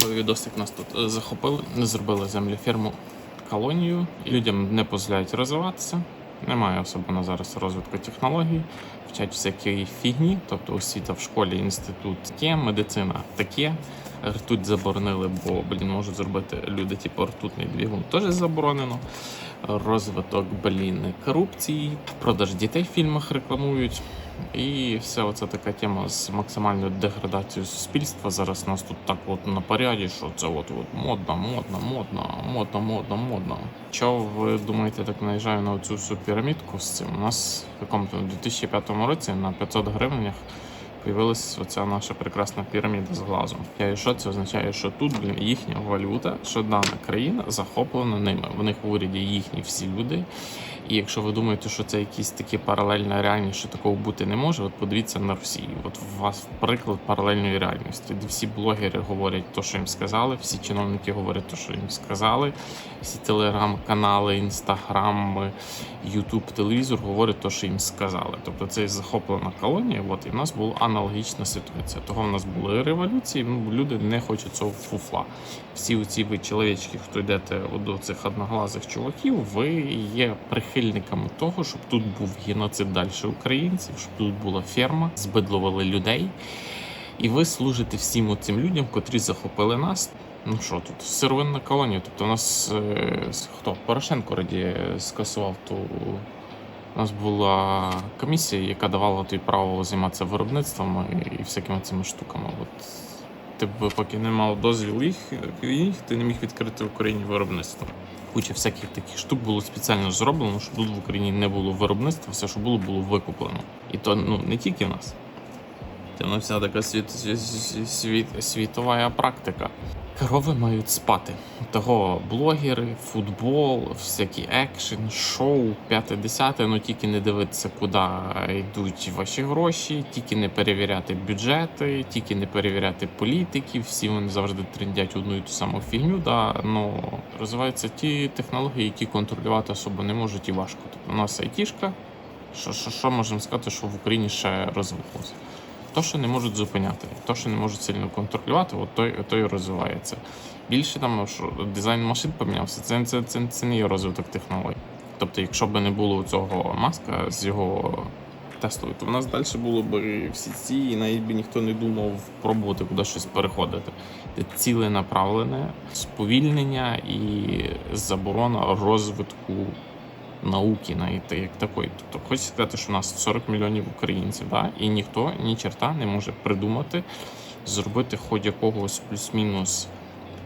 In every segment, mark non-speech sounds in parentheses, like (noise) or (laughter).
Новий відосик нас тут е, захопили, зробили землі ферму колонію. Людям не дозволяють розвиватися. Немає особливо зараз розвитку технологій, вчать всякі фігні, тобто освіта в школі, інститут таке, медицина таке. Ртуть заборонили, бо блін можуть зробити люди, типу ртутний двигун теж заборонено. Розвиток блін корупції, продаж дітей в фільмах рекламують. І все оце така тема з максимальною деградацією суспільства. Зараз у нас тут так от на поряді, що це от, от модно, модно, модно, модно, модно, модно. Чого ви думаєте, так наїжджаю на цю всю пірамідку з цим? У нас в якому-то 2005 році на 500 гривнях появилася оця наша прекрасна піраміда з глазом. І що це означає, що тут блін, їхня валюта, що дана країна захоплена ними. В них в уряді їхні всі люди. І якщо ви думаєте, що це якісь такі паралельна реальність, що такого бути не може, от подивіться на Росію. От у вас приклад паралельної реальності, де всі блогери говорять те, що їм сказали, всі чиновники говорять те, що їм сказали, всі телеграм-канали, інстаграм, ютуб, телевізор говорять те, що їм сказали. Тобто це захоплена колонія. От і в нас була аналогічна ситуація. Того в нас були революції. Ну люди не хочуть цього фуфла. Всі оці ви чоловічки, хто йдете до цих одноглазих чуваків, ви є прихильниками того, щоб тут був геноцид далі українців, щоб тут була ферма, збидлували людей. І ви служите всім цим людям, котрі захопили нас. Ну що тут, сировинна колонія. Тобто, у нас е, хто? Порошенко раді скасував ту. У нас була комісія, яка давала тобі право займатися виробництвом і всякими цими штуками. От ти б поки не мав дозвіл їх, їх, ти не міг відкрити в Україні виробництво. Куча всяких таких штук було спеціально зроблено, щоб тут в Україні не було виробництва, все, що було, було викуплено. І то ну не тільки в нас. Це вона вся така світ, світ, світова практика. Корови мають спати. Того блогери, футбол, всякі екшен, шоу, п'яте десяте, ну тільки не дивитися, куди йдуть ваші гроші, тільки не перевіряти бюджети, тільки не перевіряти політиків. Всі вони завжди трендять одну і ту саму фігню. Да, ну розвиваються ті технології, які контролювати особо не можуть і важко. Тобто у нас айтішка. Що, що, що можемо сказати, що в Україні ще розвинулося? То, що не можуть зупиняти, то, що не можуть сильно контролювати, от той, той розвивається. Більше там, що дизайн машин помінявся, це, це, це, це не є розвиток технологій. Тобто, якщо б не було цього маска з його Теслою, то в нас далі було б всі ці, і навіть би ніхто не думав пробувати куди щось переходити. Це ціленаправлене сповільнення і заборона розвитку науки навіть як такої. Тобто хочу сказати, що у нас 40 мільйонів українців, да? і ніхто ні черта не може придумати, зробити хоч якогось плюс-мінус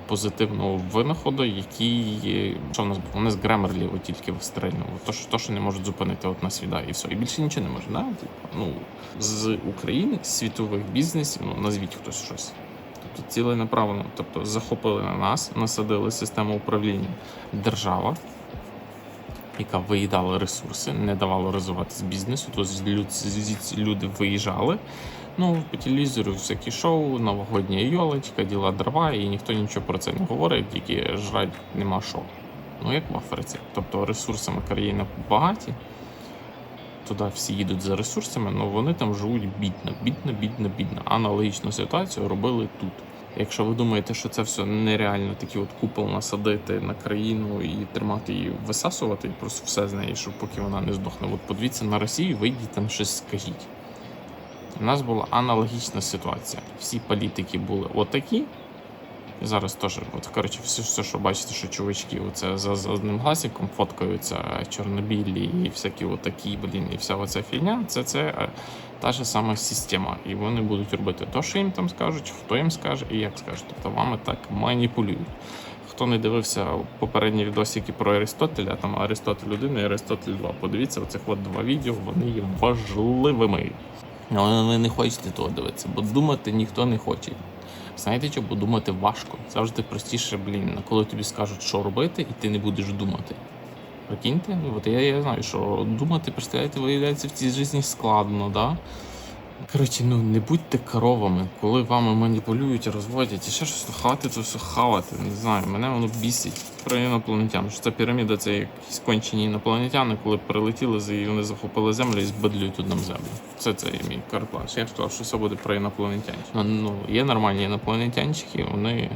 позитивного винаходу, який є- що в нас було? У Гремерлі тільки вистрельнуло. То, що, то, що не можуть зупинити от нас віда, і все. І більше нічого не може. Да? Типу, ну, з України, з світових бізнесів, ну назвіть хтось щось. Тобто ціленаправлено, тобто захопили на нас, насадили систему управління держава, яка виїдала ресурси, не давала розвиватися бізнесу. Люд- люди виїжджали. Ну, по телевізору всякі шоу, новогодня йолочка, діла дрова, і ніхто нічого про це не говорить, тільки жрать нема що. Ну, як в Африці. Тобто ресурсами країни багаті. Туди всі їдуть за ресурсами, але вони там живуть бідно, бідно, бідно, бідно. Аналогічну ситуацію робили тут. Якщо ви думаєте, що це все нереально, такі от купол насадити на країну і тримати її, висасувати, і просто все з неї, щоб поки вона не здохне. От подивіться на Росію, вийдіть там щось скажіть. У нас була аналогічна ситуація. Всі політики були отакі. І зараз теж, от коротше, все, все, що бачите, що чувачки оце за, за одним гласиком фоткаються чорнобілі і всякі отакі, блін, і вся оця фігня, це, це е, та ж сама система. І вони будуть робити те, що їм там скажуть, хто їм скаже і як скаже. Тобто вами так маніпулюють. Хто не дивився попередні відосики про Аристотеля, там Аристотель 1 і Аристотель 2. Подивіться, оцих от два відео, вони є важливими. Але ви не хочете того дивитися, бо думати ніхто не хоче. Знаєте що, бо думати важко. Завжди простіше, блін, коли тобі скажуть, що робити, і ти не будеш думати. Прикиньте, Ну, от я, я знаю, що думати, представляєте, виявляється в цій житті складно, да? Коротше, ну не будьте коровами, коли вами маніпулюють, розводять і ще щось хавати, то все хавати. Не знаю, мене воно бісить про інопланетян. Що ця піраміда це якісь кончені інопланетяни, коли прилетіли і вони захопили землю і збедлюють тут нам землю. Це це мій карплан. Я сказав, що все буде про інопланетян. Ну, ну є нормальні інопланетянчики, вони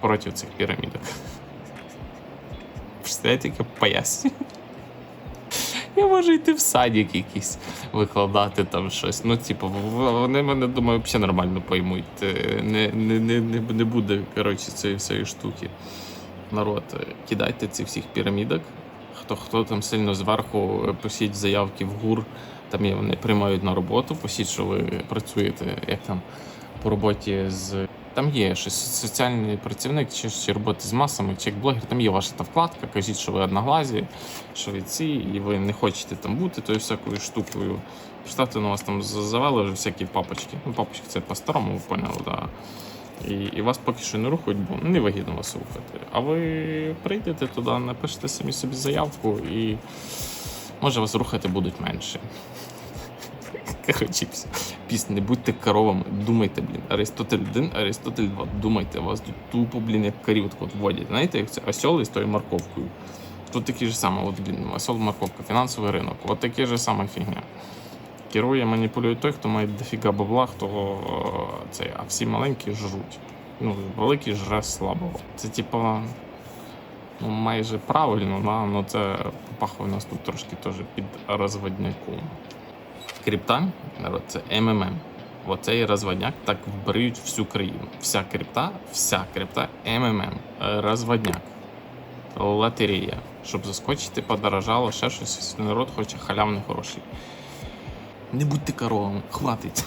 проти цих пірамідок. (laughs) Представляєте, яке поясню. Я можу йти в садик якийсь викладати там щось. Ну, типу, вони мене думаю, взагалі нормально поймуть. Е, Не, не, не, не, буде коротше, цієї всієї штуки. Народ, е, кидайте цих всіх пірамідок. Хто хто там сильно зверху, е, пишіть заявки в ГУР, там є, вони приймають на роботу, пишіть, що ви працюєте як там по роботі з. Там є щось соціальний працівник, чи, чи роботи з масами, чи як блогер, там є ваша та вкладка, кажіть, що ви одноглазі, що ви ці, і ви не хочете там бути тою всякою штукою. Представте, на вас там завели вже всякі папочки. Ну, папочки це по-старому, ви поняли, да. І, і вас поки що не рухають, бо невигідно вас рухати. А ви прийдете туди, напишете самі собі заявку і може вас рухати будуть менше. Коротше, піс- не будьте коровами, думайте, блін. Аристотель 1, Аристотель 2, думайте, вас тут тупо, блін, як корів от вводять. Знаєте, як це осьол із тою морковкою. Тут такі ж саме, от, блін, осьол морковка, фінансовий ринок, от такі ж сама фігня. Керує, маніпулює той, хто має дофіга бабла, хто е, цей, а всі маленькі жруть. Ну, великий жре слабого. Це типа. Ну, майже правильно, але це пахує нас тут трошки теж під розводняком. Крипта, це МММ. Оцей розводняк так вбриють всю країну. Вся крипта, вся крипта МММ. Е, Розводняк. Лотерея. Щоб заскочити, подорожало, ще щось. Народ хоче халявних грошей. Не будьте коровами, хватить.